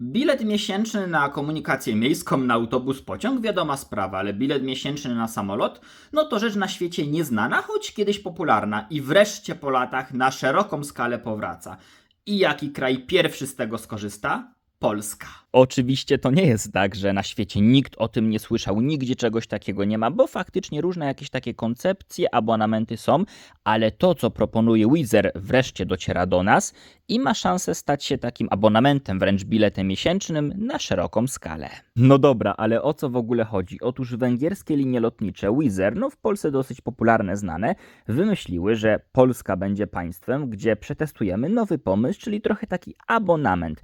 Bilet miesięczny na komunikację miejską, na autobus, pociąg, wiadoma sprawa, ale bilet miesięczny na samolot, no to rzecz na świecie nieznana, choć kiedyś popularna i wreszcie po latach na szeroką skalę powraca. I jaki kraj pierwszy z tego skorzysta? Polska. Oczywiście to nie jest tak, że na świecie nikt o tym nie słyszał, nigdzie czegoś takiego nie ma, bo faktycznie różne jakieś takie koncepcje, abonamenty są, ale to, co proponuje Wizer, wreszcie dociera do nas i ma szansę stać się takim abonamentem, wręcz biletem miesięcznym na szeroką skalę. No dobra, ale o co w ogóle chodzi? Otóż węgierskie linie lotnicze Wizer, no w Polsce dosyć popularne, znane, wymyśliły, że Polska będzie państwem, gdzie przetestujemy nowy pomysł, czyli trochę taki abonament.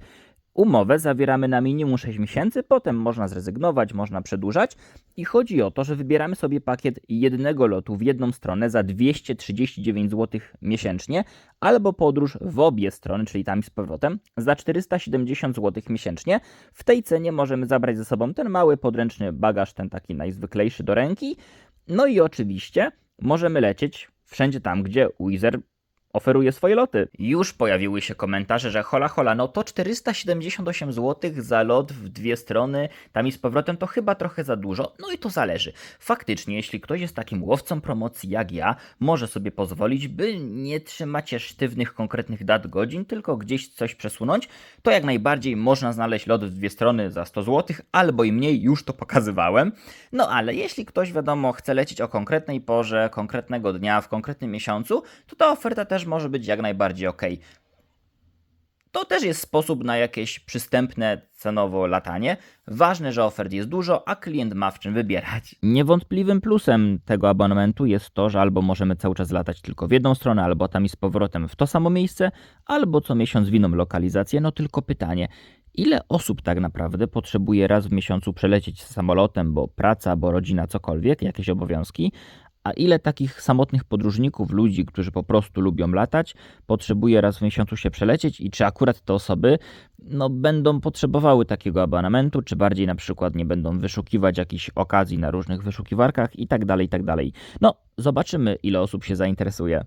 Umowę zawieramy na minimum 6 miesięcy, potem można zrezygnować, można przedłużać i chodzi o to, że wybieramy sobie pakiet jednego lotu w jedną stronę za 239 zł miesięcznie albo podróż w obie strony, czyli tam z powrotem, za 470 zł miesięcznie. W tej cenie możemy zabrać ze sobą ten mały podręczny bagaż, ten taki najzwyklejszy do ręki. No i oczywiście możemy lecieć wszędzie tam, gdzie Wizer oferuje swoje loty. Już pojawiły się komentarze, że hola hola, no to 478 zł za lot w dwie strony, tam i z powrotem to chyba trochę za dużo, no i to zależy. Faktycznie, jeśli ktoś jest takim łowcą promocji jak ja, może sobie pozwolić, by nie trzymać się sztywnych, konkretnych dat godzin, tylko gdzieś coś przesunąć, to jak najbardziej można znaleźć lot w dwie strony za 100 zł, albo i mniej, już to pokazywałem. No ale jeśli ktoś, wiadomo, chce lecieć o konkretnej porze, konkretnego dnia, w konkretnym miesiącu, to ta oferta też może być jak najbardziej ok. To też jest sposób na jakieś przystępne cenowo latanie. Ważne, że ofert jest dużo, a klient ma w czym wybierać. Niewątpliwym plusem tego abonamentu jest to, że albo możemy cały czas latać tylko w jedną stronę, albo tam i z powrotem w to samo miejsce, albo co miesiąc w inną lokalizację. No tylko pytanie, ile osób tak naprawdę potrzebuje raz w miesiącu przelecieć samolotem, bo praca, bo rodzina, cokolwiek, jakieś obowiązki, a ile takich samotnych podróżników, ludzi, którzy po prostu lubią latać, potrzebuje raz w miesiącu się przelecieć i czy akurat te osoby no, będą potrzebowały takiego abonamentu, czy bardziej na przykład nie będą wyszukiwać jakichś okazji na różnych wyszukiwarkach i tak dalej, i tak dalej. No, zobaczymy ile osób się zainteresuje.